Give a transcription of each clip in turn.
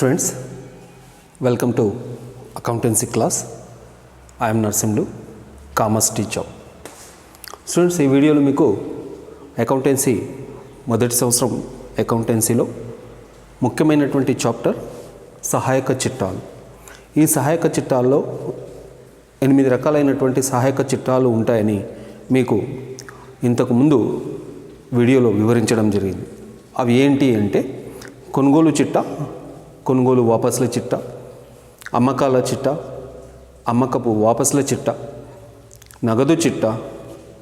Students welcome to accountancy class. I'm Narsimhulu commerce teacher. Students ఈ వీడియోలో మీకు accountancy మొదటి సంవత్సరం అకౌంటెన్సీలో ముఖ్యమైనటువంటి చాప్టర్ సహాయక చిట్టాలు. ఈ సహాయక చిట్టాల్లో ఎనిమిది రకాలైనటువంటి సహాయక చిట్టాలు ఉంటాయని మీకు ఇంతకుముందు వీడియోలో వివరించడం జరిగింది. అవి ఏంటి అంటే కొనుగోలు చిట్టా కొనుగోలు వాపసుల చిట్ట అమ్మకాల చిట్ట అమ్మకపు వాపసుల చిట్ట నగదు చిట్ట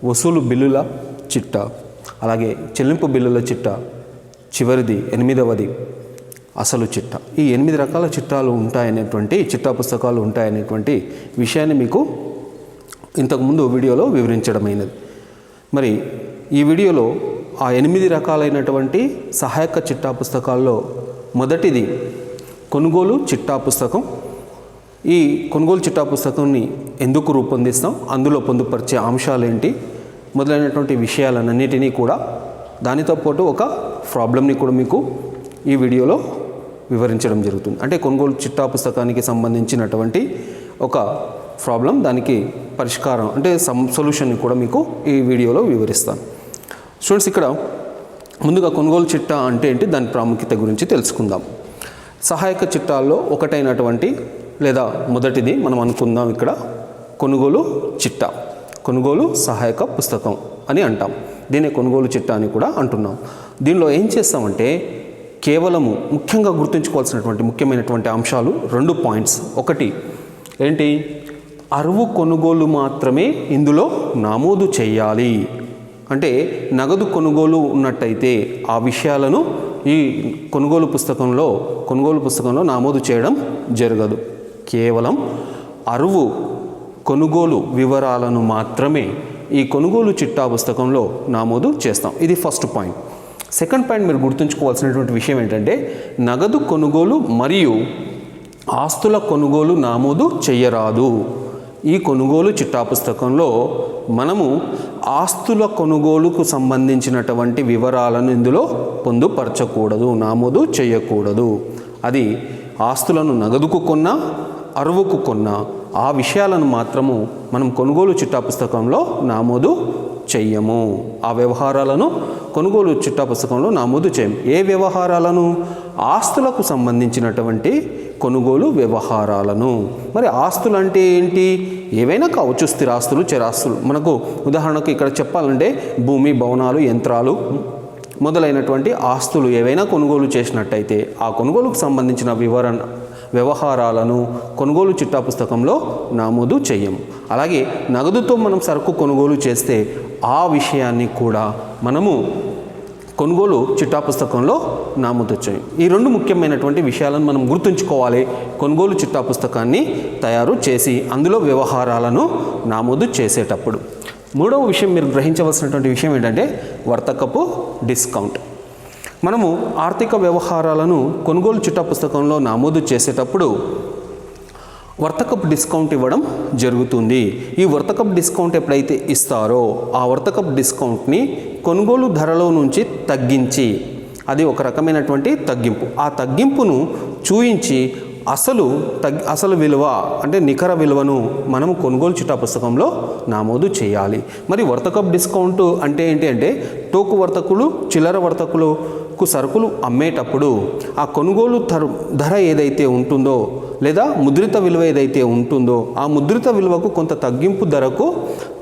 వసూలు బిల్లుల చిట్ట అలాగే చెల్లింపు బిల్లుల చిట్ట చివరిది ఎనిమిదవది అసలు చిట్ట. ఈ ఎనిమిది రకాల చిట్టాలు ఉంటాయనేటువంటి చిట్టా పుస్తకాలు ఉంటాయనేటువంటి విషయాన్ని మీకు ఇంతకుముందు వీడియోలో వివరించడమైనది. మరి ఈ వీడియోలో ఆ ఎనిమిది రకాలైనటువంటి సహాయక చిట్టా పుస్తకాల్లో మొదటిది కొనుగోలు చిట్టా పుస్తకం. ఈ కొనుగోలు చిట్టా పుస్తకాన్ని ఎందుకు రూపొందిస్తాం? అందులో పొందుపరిచే అంశాలు ఏంటి మొదలైనటువంటి విషయాలన్నిటినీ కూడా దానితో పాటు ఒక ప్రాబ్లమ్ని కూడా మీకు ఈ వీడియోలో వివరించడం జరుగుతుంది. అంటే కొనుగోలు చిట్టా పుస్తకానికి సంబంధించినటువంటి ఒక ప్రాబ్లం దానికి పరిష్కారం అంటే సమ్ సొల్యూషన్ని కూడా మీకు ఈ వీడియోలో వివరిస్తాను. స్టూడెంట్స్ ఇక్కడ ముందుగా కొనుగోలు చిట్టా అంటే ఏంటి? దాని ప్రాముఖ్యత గురించి తెలుసుకుందాం. సహాయక చిట్టాల్లో ఒకటైనటువంటి లేదా మొదటిది మనం అనుకుందాం ఇక్కడ కొనుగోలు చిట్టా. కొనుగోలు సహాయక పుస్తకం అని అంటాం. దీన్ని కొనుగోలు చిట్టా అని కూడా అంటున్నాం. దీనిలో ఏం చేస్తామంటే కేవలము ముఖ్యంగా గుర్తుంచుకోవాల్సినటువంటి ముఖ్యమైనటువంటి అంశాలు రెండు పాయింట్స్. ఒకటి ఏంటి? అరువు కొనుగోలు మాత్రమే ఇందులో నమోదు చేయాలి. అంటే నగదు కొనుగోలు ఉన్నట్టయితే ఆ విషయాలను ఈ కొనుగోలు పుస్తకంలో కొనుగోలు పుస్తకంలో నమోదు చేయడం జరగదు. కేవలం అరువు కొనుగోలు వివరాలను మాత్రమే ఈ కొనుగోలు చిట్టా పుస్తకంలో నమోదు చేస్తాం. ఇది ఫస్ట్ పాయింట్. సెకండ్ పాయింట్ మీరు గుర్తుంచుకోవాల్సినటువంటి విషయం ఏంటంటే నగదు కొనుగోలు మరియు ఆస్తుల కొనుగోలు నమోదు చేయరాదు. ఈ కొనుగోలు చిట్టా పుస్తకంలో మనము ఆస్తుల కొనుగోలుకు సంబంధించినటువంటి వివరాలను ఇందులో పొందుపరచకూడదు నామోదు చేయకూడదు. అది ఆస్తులను నగదుకు కొన్నా అరువుకు కొన్నా ఆ విషయాలను మాత్రము మనం కొనుగోలు చిట్టా పుస్తకంలో నామోదు చెయ్యము ఆ వ్యవహారాలను కొనుగోలు చిట్టా పుస్తకంలో నమోదు చేయం. ఏ వ్యవహారాలను? ఆస్తులకు సంబంధించినటువంటి కొనుగోలు వ్యవహారాలను. మరి ఆస్తులు అంటే ఏంటి? ఏవైనా కావచ్చు స్థిరాస్తులు చిరాస్తులు. మనకు ఉదాహరణకు ఇక్కడ చెప్పాలంటే భూమి భవనాలు యంత్రాలు మొదలైనటువంటి ఆస్తులు ఏవైనా కొనుగోలు చేసినట్టయితే ఆ కొనుగోలుకు సంబంధించిన వివరణ వ్యవహారాలను కొనుగోలు చిట్టా పుస్తకంలో నమోదు చెయ్యము అలాగే నగదుతో మనం సరుకు కొనుగోలు చేస్తే ఆ విషయాన్ని కూడా మనము కొనుగోలు చిట్టా పుస్తకంలో నామోదొచ్చాయి ఈ రెండు ముఖ్యమైనటువంటి విషయాలను మనం గుర్తుంచుకోవాలి. కొనుగోలు చిట్టా పుస్తకాన్ని తయారు చేసి అందులో వ్యవహారాలను నమోదు చేసేటప్పుడు. మూడవ విషయం మీరు గ్రహించవలసినటువంటి విషయం ఏంటంటే వర్తకపు డిస్కౌంట్. మనము ఆర్థిక వ్యవహారాలను కొనుగోలు చిట్టా పుస్తకంలో నమోదు చేసేటప్పుడు వర్తకపు డిస్కౌంట్ ఇవ్వడం జరుగుతుంది. ఈ వర్తకపు డిస్కౌంట్ ఎప్పుడైతే ఇస్తారో ఆ వర్తకపు డిస్కౌంట్ని కొనుగోలు ధరలో నుంచి తగ్గించి అది ఒక రకమైనటువంటి తగ్గింపు. ఆ తగ్గింపును చూయించి అసలు తగ్ అసలు విలువ అంటే నికర విలువను మనం కొనుగోలు చిట్టా పుస్తకంలో నమోదు చేయాలి. మరి వర్తకప్ డిస్కౌంట్ అంటే ఏంటి అంటే టోకు వర్తకులు చిల్లర వర్తకులకు సరుకులు అమ్మేటప్పుడు ఆ కొనుగోలు ధర ధర ఏదైతే ఉంటుందో లేదా ముద్రిత విలువ ఏదైతే ఉంటుందో ఆ ముద్రిత విలువకు కొంత తగ్గింపు ధరకు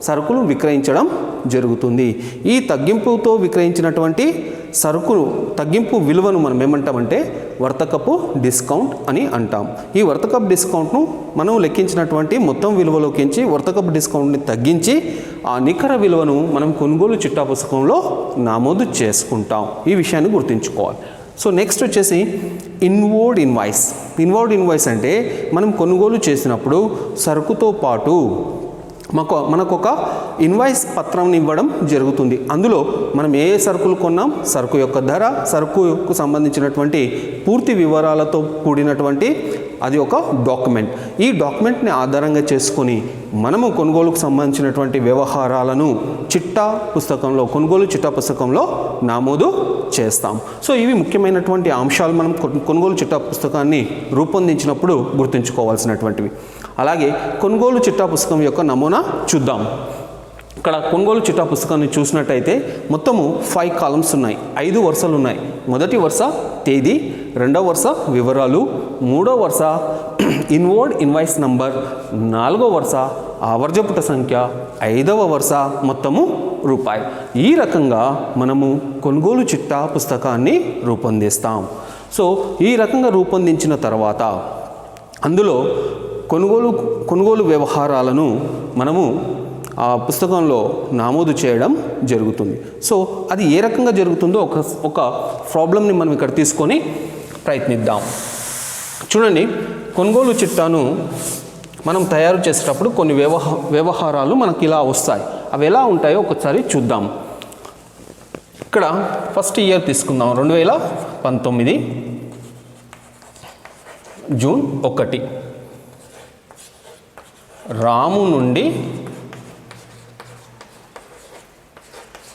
సరుకులు విక్రయించడం జరుగుతుంది. ఈ తగ్గింపుతో విక్రయించినటువంటి సరుకులు తగ్గింపు విలువను మనం ఏమంటామంటే వర్తకపు డిస్కౌంట్ అని అంటాం. ఈ వర్తకపు డిస్కౌంట్ను మనం లెక్కించినటువంటి మొత్తం విలువలోకించి వర్తకపు డిస్కౌంట్ని తగ్గించి ఆ నికర విలువను మనం కొనుగోలు చిట్టా పుస్తకంలో నమోదు చేసుకుంటాం. ఈ విషయాన్ని గుర్తుంచుకోవాలి. సో నెక్స్ట్ వచ్చేసి ఇన్వోర్డ్ ఇన్వాయిస్ ఇన్వోర్డ్ ఇన్వాయిస్ అంటే మనం కొనుగోలు చేసినప్పుడు సరుకుతో పాటు మాకు మనకు ఒక ఇన్వాయిస్ పత్రం ఇవ్వడం జరుగుతుంది. అందులో మనం ఏ సరుకులు కొన్నాం సరుకు యొక్క ధర సరుకుకు సంబంధించినటువంటి పూర్తి వివరాలతో కూడినటువంటి అది ఒక డాక్యుమెంట్. ఈ డాక్యుమెంట్ని ఆధారంగా చేసుకొని మనము కొనుగోలుకు సంబంధించినటువంటి వ్యవహారాలను చిట్టా పుస్తకంలో కొనుగోలు చిట్టా పుస్తకంలో నమోదు చేస్తాం. సో ఇవి ముఖ్యమైనటువంటి అంశాలు మనం కొనుగోలు చిట్టా పుస్తకాన్ని రూపొందించినప్పుడు గుర్తుంచుకోవాల్సినటువంటివి. అలాగే కొనుగోలు చిట్టా పుస్తకం యొక్క నమూనా చూద్దాం. ఇక్కడ కొనుగోలు చిట్టా పుస్తకాన్ని చూసినట్టయితే మొత్తము ఫైవ్ కాలమ్స్ ఉన్నాయి. ఐదు వరుసలు ఉన్నాయి. మొదటి వరుస తేదీ రెండవ వరుస వివరాలు మూడో వరుస ఇన్వర్డ్ ఇన్వాయిస్ నంబర్ నాలుగో వరుస ఆవర్జపుట సంఖ్య ఐదవ వరుస మొత్తము రూపాయి. ఈ రకంగా మనము కొనుగోలు చిట్టా పుస్తకాన్ని రూపొందిస్తాం. సో ఈ రకంగా రూపొందించిన తర్వాత అందులో కొనుగోలు కొనుగోలు వ్యవహారాలను మనము పుస్తకంలో నమోదు చేయడం జరుగుతుంది. సో అది ఏ రకంగా జరుగుతుందో ఒక ఒక ప్రాబ్లమ్ని మనం ఇక్కడ తీసుకొని ప్రయత్నిద్దాం. చూడండి కొనుగోలు చిట్టాను మనం తయారు చేసేటప్పుడు కొన్ని వ్యవహ వ్యవహారాలు మనకి ఇలా వస్తాయి. అవి ఎలా ఉంటాయో ఒకసారి చూద్దాం. ఇక్కడ ఫస్ట్ ఇయర్ తీసుకుందాం. రెండు వేల పంతొమ్మిది జూన్ ఒకటి. రాము నుండి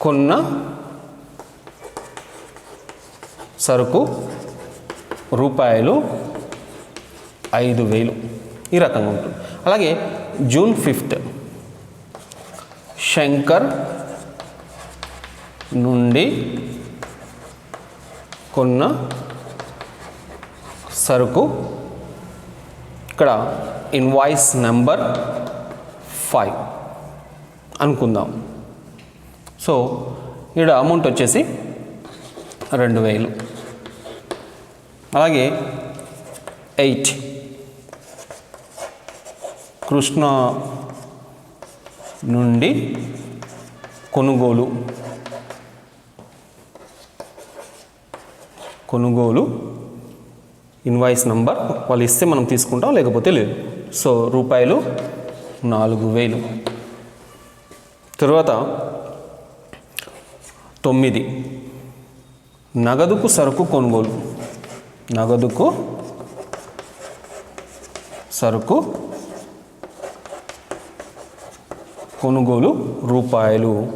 కొన్న సరుకు రూపాయలు ఐదు వేలు. ఈ రకంగా ఉంటుంది. అలాగే జూన్ ఫిఫ్త్ శంకర్ నుండి కొన్న సరుకు ఇక్కడ ఇన్వాయిస్ నెంబర్ ఫైవ్ అనుకుందాం. సో ఇక్కడ అమౌంట్ వచ్చేసి రెండు వేలు. అలాగే ఎయిట్. కృష్ణ నుండి కొనుగోలు. కొనుగోలు ఇన్వాయిస్ నంబర్ వాళ్ళు ఇస్తే మనం తీసుకుంటాం లేకపోతే లేదు. సో రూపాయలు నాలుగు వేలు. తర్వాత తొమ్మిది. నగదుకు సరుకు కొనుగోలు. నగదుకు సరుకు కొనుగోలు రూపాయలు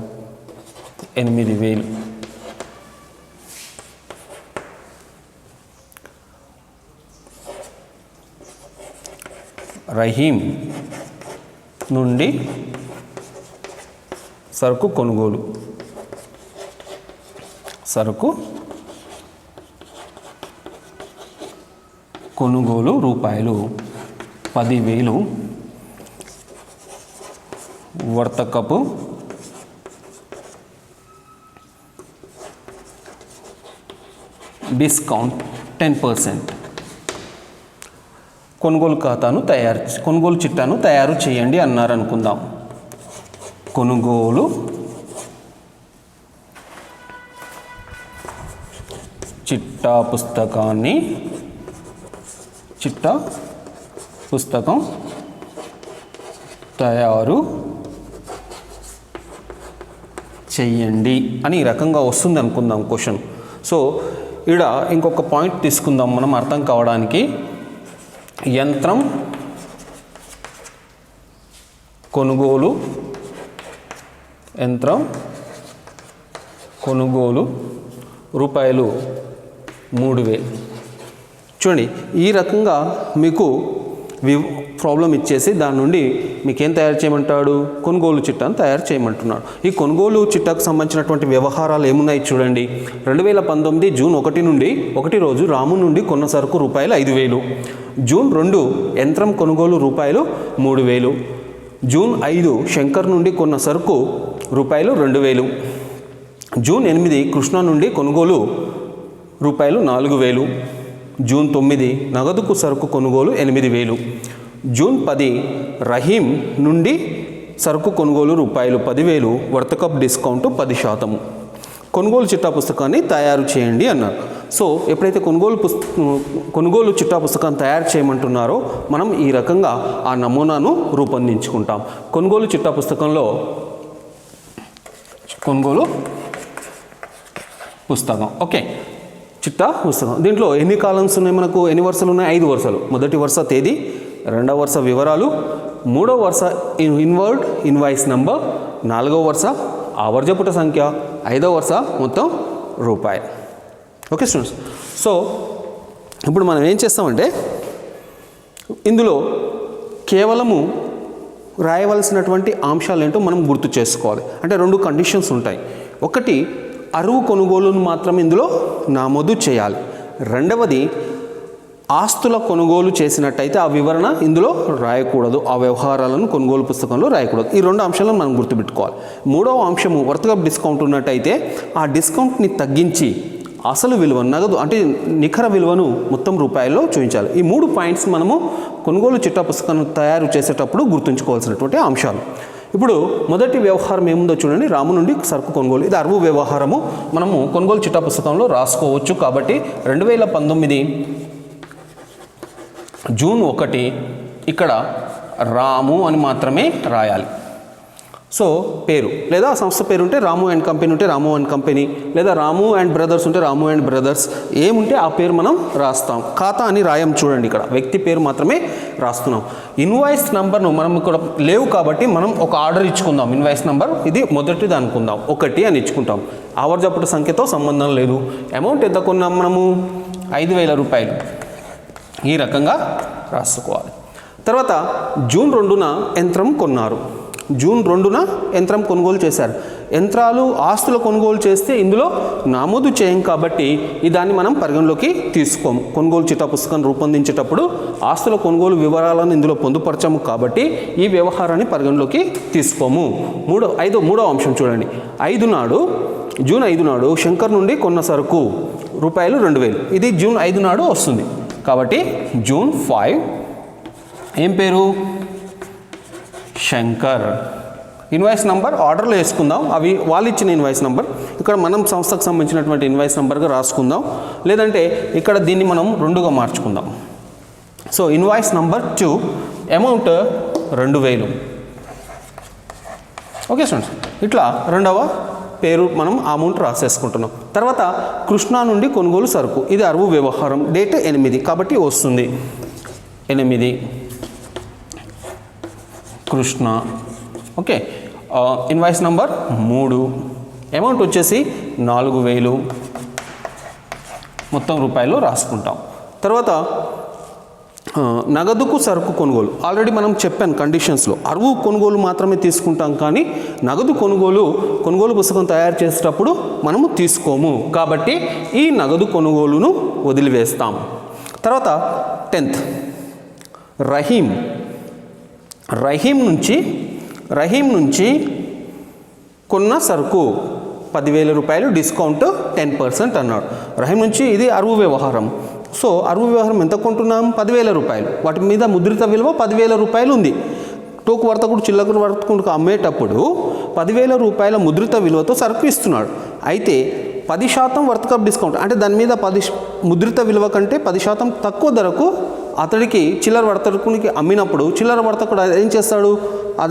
ఎనిమిది వేలు. రహీం నుండి సరుకు కొనుగోలు. సరుకు కొనుగోలు రూపాయలు పదివేలు వర్తకపు డిస్కౌంట్ టెన్ పర్సెంట్. కొనుగోలు ఖాతాను తయారు కొనుగోలు చిట్టాను తయారు చేయండి అన్నారు అనుకుందాం కొనుగోలు చిట్టా పుస్తకాన్ని చిట్టా పుస్తకం తయారు చెయ్యండి అని ఈ రకంగా వస్తుంది అనుకుందాం క్వశ్చన్. సో ఇక్కడ ఇంకొక పాయింట్ తీసుకుందాం మనం అర్థం కావడానికి. యంత్రం కొనుగోలు యంత్రం కొనుగోలు రూపాయలు మూడు వేలు చూడండి ఈ రకంగా మీకు వి ప్రాబ్లం ఇచ్చేసి దాని నుండి మీకేం తయారు చేయమంటాడు? కొనుగోలు చిట్టాను తయారు చేయమంటున్నాడు. ఈ కొనుగోలు చిట్టాకు సంబంధించినటువంటి వ్యవహారాలు ఏమున్నాయి చూడండి. రెండు వేల పంతొమ్మిది జూన్ ఒకటి నుండి ఒకటి రోజు రాము నుండి కొన్న సరుకు రూపాయలు ఐదు వేలు. జూన్ రెండు యంత్రం కొనుగోలు రూపాయలు మూడు వేలు. జూన్ ఐదు శంకర్ నుండి కొన్న సరుకు రూపాయలు రెండు వేలు. జూన్ ఎనిమిది కృష్ణ నుండి కొనుగోలు రూపాయలు నాలుగు వేలు. జూన్ తొమ్మిది నగదుకు సరుకు కొనుగోలు ఎనిమిది వేలు. జూన్ పది రహీం నుండి సరుకు కొనుగోలు రూపాయలు పదివేలు. వర్తకప్ డిస్కౌంట్ పది శాతము కొనుగోలు చిట్టా పుస్తకాన్ని తయారు చేయండి అన్నారు. సో ఎప్పుడైతే కొనుగోలు పుస్త కొనుగోలు చిట్టా పుస్తకాన్ని తయారు చేయమంటున్నారో మనం ఈ రకంగా ఆ నమూనాను రూపొందించుకుంటాం. కొనుగోలు చిట్టా పుస్తకంలో కొనుగోలు పుస్తకం. ఓకే. చిట్టా పుస్తకం. దీంట్లో ఎన్ని కాలమ్స్ ఉన్నాయి మనకు? ఎన్ని వరుసలు ఉన్నాయి? ఐదు వరుసలు. మొదటి వరుస తేదీ రెండవ వరుస వివరాలు మూడవ వరుస ఇన్- ఇన్వర్డ్ ఇన్వాయిస్ నంబర్ నాలుగవ వరుస ఆవర్జపుట సంఖ్య ఐదవ వరుస మొత్తం రూపాయి. ఓకే స్టూడెంట్స్ సో ఇప్పుడు మనం ఏం చేస్తామంటే ఇందులో కేవలము రాయవలసినటువంటి అంశాలు ఏంటో మనం గుర్తు చేసుకోవాలి. అంటే రెండు కండిషన్స్ ఉంటాయి. ఒకటి అరువు కొనుగోలును మాత్రం ఇందులో నమోదు చేయాలి. రెండవది ఆస్తుల కొనుగోలు చేసినట్టయితే ఆ వివరణ ఇందులో రాయకూడదు. ఆ వ్యవహారాలను కొనుగోలు పుస్తకంలో రాయకూడదు. ఈ రెండు అంశాలను మనం గుర్తుపెట్టుకోవాలి. మూడవ అంశము వర్తకప్ డిస్కౌంట్ ఉన్నట్టయితే ఆ డిస్కౌంట్ని తగ్గించి అసలు విలువ నగదు అంటే నిఖర విలువను మొత్తం రూపాయల్లో చూపించాలి. ఈ మూడు పాయింట్స్ మనము కొనుగోలు చిట్టా పుస్తకాన్ని తయారు చేసేటప్పుడు గుర్తుంచుకోవాల్సినటువంటి అంశాలు. ఇప్పుడు మొదటి వ్యవహారం ఏముందో చూడండి. రాము నుండి సరుకు కొనుగోలు. ఇది అరువు వ్యవహారము. మనము కొనుగోలు చిట్టా పుస్తకంలో రాసుకోవచ్చు కాబట్టి రెండు వేల పంతొమ్మిది జూన్ ఒకటి ఇక్కడ రాము అని మాత్రమే రాయాలి. సో పేరు. లేదా ఆ సంస్థ పేరు ఉంటే రాము అండ్ కంపెనీ ఉంటే రాము అండ్ కంపెనీ లేదా రాము అండ్ బ్రదర్స్ ఉంటే రాము అండ్ బ్రదర్స్ ఏముంటే ఆ పేరు మనం రాస్తాం. ఖాతా అని రాయం చూడండి ఇక్కడ. వ్యక్తి పేరు మాత్రమే రాస్తున్నాం. ఇన్వాయిస్ నంబర్ను మనం ఇక్కడ లేవు కాబట్టి మనం ఒక ఆర్డర్ ఇచ్చుకుందాం. ఇన్వాయిస్ నంబర్ ఇది మొదటిది అనుకుందాం. ఒకటి అని ఇచ్చుకుంటాం. ఆవర్జపుట సంఖ్యతో సంబంధం లేదు. అమౌంట్ ఎంత కొన్నాం మనము? ఐదు వేల రూపాయలు. ఈ రకంగా రాసుకోవాలి. తర్వాత జూన్ రెండున యంత్రం కొన్నారు. జూన్ రెండున యంత్రం కొనుగోలు చేశారు. యంత్రాలు ఆస్తులు కొనుగోలు చేస్తే ఇందులో నమోదు చేయం కాబట్టి ఈ దాన్ని మనం పరిగణలోకి తీసుకోము. కొనుగోలు చిట్టా పుస్తకం రూపొందించేటప్పుడు ఆస్తుల కొనుగోలు వివరాలను ఇందులో పొందుపరచము కాబట్టి ఈ వ్యవహారాన్ని పరిగణలోకి తీసుకోము. మూడో ఐదో మూడో అంశం చూడండి. ఐదు నాడు జూన్ ఐదు నాడు శంకర్ నుండి కొన్న సరుకు రూపాయలు రెండు వేలు. ఇది జూన్ ఐదు నాడు వస్తుంది. కాబట్టి జూన్ ఫైవ్. ఏం పేరు? శంకర్. ఇన్వాయిస్ నంబర్ ఆర్డర్లో వేసుకుందాం. అవి వాళ్ళు ఇచ్చిన ఇన్వాయిస్ నంబర్. ఇక్కడ మనం సంస్థకు సంబంధించినటువంటి ఇన్వాయిస్ నంబర్గా రాసుకుందాం. లేదంటే ఇక్కడ దీన్ని మనం రెండుగా మార్చుకుందాం. So invoice number two amount రెండు వేలు. Okay students. ఇట్లా రెండవ పేరు మనం అమౌంట్ రాసేసుకుంటున్నాం. తర్వాత కృష్ణా నుండి కొనుగోలు సరుకు. ఇది అరువు వ్యవహారం. డేట్ ఎనిమిది. కాబట్టి వస్తుంది. ఎనిమిది. కృష్ణ. ఓకే. ఇన్వాయిస్ నంబర్ మూడు. అమౌంట్ వచ్చేసి నాలుగు వేలు. మొత్తం రూపాయలు రాసుకుంటాం. తర్వాత నగదుకు సరుకు కొనుగోలు. ఆల్రెడీ మనం చెప్పాను కండిషన్స్లో. అరువు కొనుగోలు మాత్రమే తీసుకుంటాం కానీ నగదు కొనుగోలు కొనుగోలు పుస్తకం తయారు చేసేటప్పుడు మనము తీసుకోము. కాబట్టి ఈ నగదు కొనుగోలును వదిలివేస్తాం. తర్వాత టెన్త్. రహీం. రహీం నుంచి రహీం నుంచి కొన్న సరుకు పదివేల రూపాయలు డిస్కౌంట్ టెన్ పర్సెంట్ అన్నాడు. రహీం నుంచి ఇది అరువు వ్యవహారం. సో అరువు వ్యవహారం ఎంత కొంటున్నాం? పదివేల రూపాయలు. వాటి మీద ముద్రిత విలువ పదివేల రూపాయలు ఉంది. టోకు వర్తకుడు చిల్లకుడు వర్తకుడు అమ్మేటప్పుడు పదివేల రూపాయల ముద్రిత విలువతో సరుకు ఇస్తున్నాడు. అయితే పది శాతం వర్తకప్ డిస్కౌంట్ అంటే దాని మీద పది ముద్రిత విలువ కంటే పది శాతం తక్కువ ధరకు అతడికి చిల్లర వర్తకునికి అమ్మినప్పుడు చిల్లర వర్తకుడు ఏం చేస్తాడు?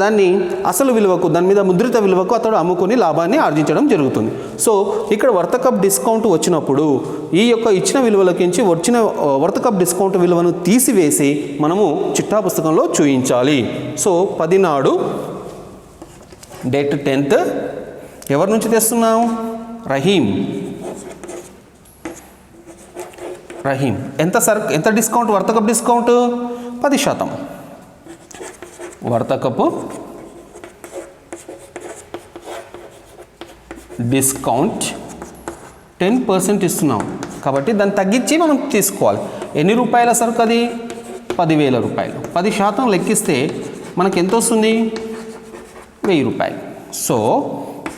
దాన్ని అసలు విలువకు దాని మీద ముద్రిత విలువకు అతడు అమ్ముకొని లాభాన్ని ఆర్జించడం జరుగుతుంది. సో ఇక్కడ వర్తకప్ డిస్కౌంట్ వచ్చినప్పుడు ఈ యొక్క ఇచ్చిన విలువలకించి వచ్చిన వర్తకప్ డిస్కౌంట్ విలువను తీసివేసి మనము చిట్టా పుస్తకంలో చూయించాలి. సో పదినాడు డేట్ టెన్త్. ఎవరి నుంచి తెస్తున్నాం రహీం. రహీం ఎంత సర్ ఎంత డిస్కౌంట్? వర్తకపు డిస్కౌంట్? పది శాతం. వర్తకపు డిస్కౌంట్ టెన్ పర్సెంట్ ఇస్తున్నాం. కాబట్టి దాన్ని తగ్గించి మనం తీసుకోవాలి. ఎన్ని రూపాయల సరుకు అది? పదివేల రూపాయలు. పది శాతం లెక్కిస్తే మనకి ఎంత వస్తుంది? వెయ్యి రూపాయలు. సో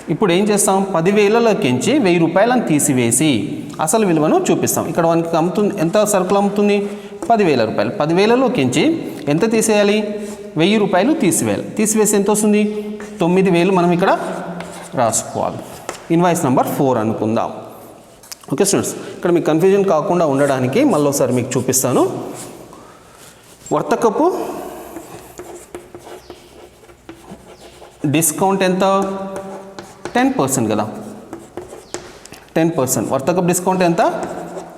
ఇప్పుడు ఏం చేస్తాం? పదివేలలోకించి వెయ్యి రూపాయలను తీసివేసి అసలు విలువను చూపిస్తాం. ఇక్కడ మనకి అమ్ముతుంది ఎంత సరుకులు అమ్ముతుంది? పదివేల రూపాయలు. పదివేలలోకించి ఎంత తీసేయాలి? వెయ్యి రూపాయలు తీసివేయాలి. తీసివేసి ఎంత వస్తుంది? తొమ్మిది వేలు మనం ఇక్కడ రాసుకోవాలి. ఇన్వాయిస్ నెంబర్ ఫోర్ అనుకుందాం. ఓకే స్టూడెంట్స్ ఇక్కడ మీకు కన్ఫ్యూజన్ కాకుండా ఉండడానికి మళ్ళీ ఒకసారి మీకు చూపిస్తాను. వర్తకపు డిస్కౌంట్ ఎంత? టెన్ పర్సెంట్ కదా. టెన్ పర్సెంట్ వర్తకపు డిస్కౌంట్ ఎంత?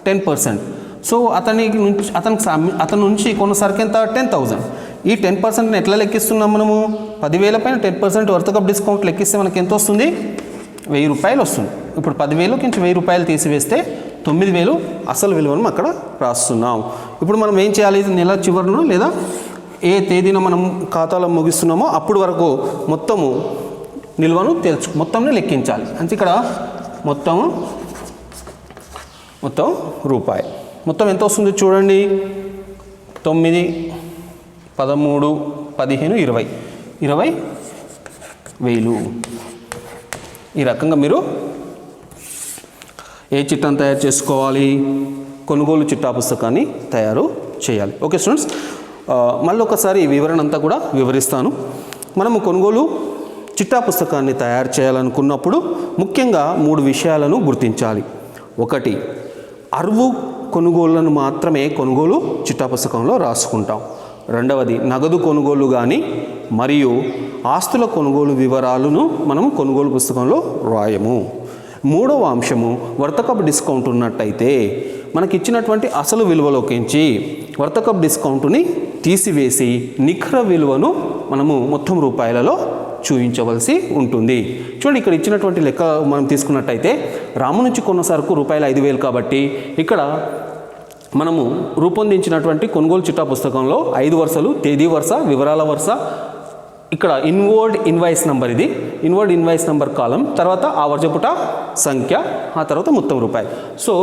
టెన్ పర్సెంట్ సో అతనికి నుంచి అతనికి అతని నుంచి కొన్నసరికి ఎంత? టెన్ థౌజండ్ ఈ టెన్ పర్సెంట్ని ఎట్లా లెక్కిస్తున్నాం మనము? పదివేల పైన టెన్ పర్సెంట్ వర్తకప్ డిస్కౌంట్ లెక్కిస్తే మనకి ఎంత వస్తుంది? వెయ్యి రూపాయలు వస్తుంది. ఇప్పుడు పదివేలు నుంచి వెయ్యి రూపాయలు తీసివేస్తే తొమ్మిది వేలు అసలు విలువను అక్కడ రాస్తున్నాం. ఇప్పుడు మనం ఏం చేయాలి? నెల చివరిను లేదా ఏ తేదీన మనం ఖాతాలో ముగిస్తున్నామో అప్పుడు వరకు మొత్తము నిల్వను తెలుసు మొత్తంని లెక్కించాలి. అంటే ఇక్కడ మొత్తం మొత్తం రూపాయి. మొత్తం ఎంత వస్తుంది చూడండి. తొమ్మిది పదమూడు పదిహేను ఇరవై. ఇరవై వేలు. ఈ రకంగా మీరు ఏ చిట్టాను తయారు చేసుకోవాలి? కొనుగోలు చిట్టా పుస్తకాన్ని తయారు చేయాలి. ఓకే స్టూడెంట్స్ మళ్ళీ ఒకసారి ఈ వివరణ అంతా కూడా వివరిస్తాను. మనము కొనుగోలు చిట్టా పుస్తకాన్ని తయారు చేయాలనుకున్నప్పుడు ముఖ్యంగా మూడు విషయాలను గుర్తించాలి. ఒకటి అరువు కొనుగోళ్ళను మాత్రమే కొనుగోలు చిట్టా పుస్తకంలో రాసుకుంటాం. రెండవది నగదు కొనుగోలు కానీ మరియు ఆస్తుల కొనుగోలు వివరాలను మనం కొనుగోలు పుస్తకంలో రాయము. మూడవ అంశము వర్తకపు డిస్కౌంట్ ఉన్నట్టయితే మనకి ఇచ్చినటువంటి అసలు విలువలోకించి వర్తకపు డిస్కౌంట్ని తీసివేసి నిఖర విలువను మనము మొత్తం రూపాయలలో చూపించవలసి ఉంటుంది. చూడండి ఇక్కడ ఇచ్చినటువంటి లెక్క మనం తీసుకున్నట్టయితే రాము నుంచి కొన్న సరుకు రూపాయలు ఐదు వేలు కాబట్టి ఇక్కడ మనము రూపొందించినటువంటి కొనుగోలు చిట్టా పుస్తకంలో ఐదు వరుసలు తేదీ వరుస వివరాల వరుస ఇక్కడ ఇన్వర్డ్ ఇన్వాయిస్ నంబర్ ఇది. ఇన్వర్డ్ ఇన్వాయిస్ నంబర్ కాలం తర్వాత ఆ వర్జపుట సంఖ్య ఆ తర్వాత మొత్తం రూపాయలు సో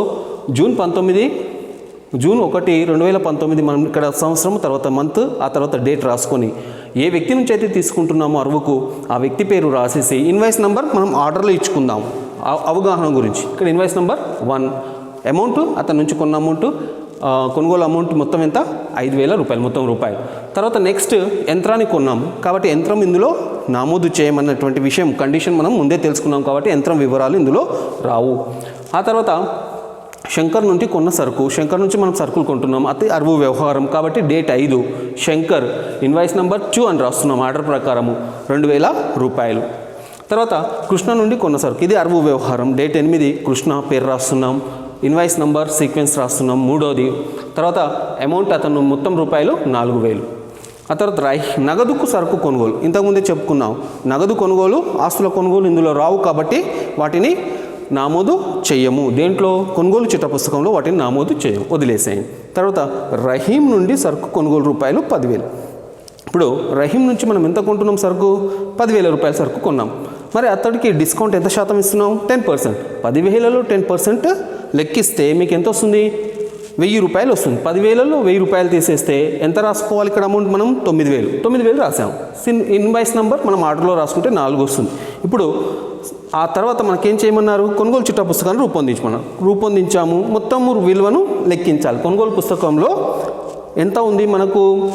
జూన్ పంతొమ్మిది జూన్ ఒకటి రెండు వేల పంతొమ్మిది మనం ఇక్కడ సంవత్సరం తర్వాత మంత్ ఆ తర్వాత డేట్ రాసుకొని ఏ వ్యక్తి నుంచి అయితే తీసుకుంటున్నామో అరువుకు ఆ వ్యక్తి పేరు రాసేసి ఇన్వాయిస్ నెంబర్ మనం ఆర్డర్లో ఇచ్చుకుందాం. అవగాహన గురించి. ఇక్కడ ఇన్వాయిస్ నెంబర్ వన్ అమౌంట్ అతని నుంచి కొన్న అమౌంట్ కొనుగోలు అమౌంట్ మొత్తం ఎంత? ఐదు వేల రూపాయలు మొత్తం రూపాయలు. తర్వాత నెక్స్ట్ యంత్రాన్ని కొన్నాం. కాబట్టి యంత్రం ఇందులో నమోదు చేయమన్నటువంటి విషయం కండిషన్ మనం ముందే తెలుసుకున్నాం కాబట్టి యంత్రం వివరాలు ఇందులో రావు. ఆ తర్వాత శంకర్ నుండి కొన్న సరుకు. శంకర్ నుంచి మనం సరుకులు కొంటున్నాం. అతి అరువు వ్యవహారం. కాబట్టి డేట్ ఐదు. శంకర్ ఇన్వాయిస్ నెంబర్ టూ అని రాస్తున్నాం ఆర్డర్ ప్రకారము. రెండు వేల రూపాయలు. తర్వాత కృష్ణ నుండి కొన్న సరుకు. ఇది అరువు వ్యవహారం. డేట్ ఎనిమిది. కృష్ణ పేరు రాస్తున్నాం. ఇన్వాయిస్ నంబర్ సీక్వెన్స్ రాస్తున్నాం. మూడోది. తర్వాత అమౌంట్ అతను మొత్తం రూపాయలు నాలుగు వేలు. ఆ తర్వాత రై నగదుకు సరుకు కొనుగోలు. ఇంతకుముందే చెప్పుకున్నాం. నగదు కొనుగోలు ఆస్తుల కొనుగోలు ఇందులో రావు కాబట్టి వాటిని నామోదు చెయ్యము దేంట్లో? కొనుగోలు చిట్ట పుస్తకంలో వాటిని నామోదు చేయము. వదిలేసేయండి. తర్వాత రహీం నుండి సరుకు కొనుగోలు రూపాయలు పదివేలు. ఇప్పుడు రహీం నుంచి మనం ఎంత కొంటున్నాం సరుకు? పదివేల రూపాయల సరుకు కొన్నాం. మరి అతడికి డిస్కౌంట్ ఎంత శాతం ఇస్తున్నాం? Ten percent. పదివేలలో టెన్ పర్సెంట్ లెక్కిస్తే మీకు ఎంత వస్తుంది? వెయ్యి రూపాయలు వస్తుంది. పదివేలలో వెయ్యి రూపాయలు తీసేస్తే ఎంత రాసుకోవాలి ఇక్కడ అమౌంట్ మనం? తొమ్మిది వేలు. తొమ్మిది వేలు రాసాం. సిన్ ఇన్వాయిస్ నెంబర్ మనం ఆర్డర్లో రాసుకుంటే నాలుగు వస్తుంది. ఇప్పుడు ఆ తర్వాత మనకేం చేయమన్నారు? కొనుగోలు చిట్టా పుస్తకాన్ని రూపొందించమన్నారు. రూపొందించాము. మొత్తం విలువను లెక్కించాలి. కొనుగోలు పుస్తకంలో ఎంత ఉంది మనకు?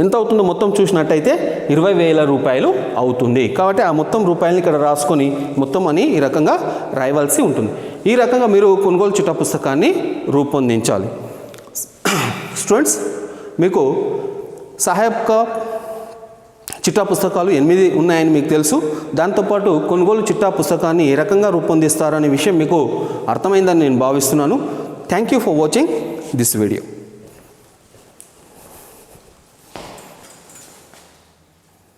ఎంత అవుతుందో మొత్తం చూసినట్టయితే ఇరవై వేల రూపాయలు అవుతుంది. కాబట్టి ఆ మొత్తం రూపాయలని ఇక్కడ రాసుకొని మొత్తం అని ఈ రకంగా రాయవలసి ఉంటుంది. ఈ రకంగా మీరు కొనుగోలు చిట్టా పుస్తకాన్ని రూపొందించాలి. స్టూడెంట్స్ మీకు సహాయక చిట్టా పుస్తకాలు ఎనిమిది ఉన్నాయని మీకు తెలుసు. దాంతోపాటు కొనుగోలు చిట్టా పుస్తకాన్ని ఏ రకంగా రూపొందిస్తారనే విషయం మీకు అర్థమైందని నేను భావిస్తున్నాను. Thank you for watching this video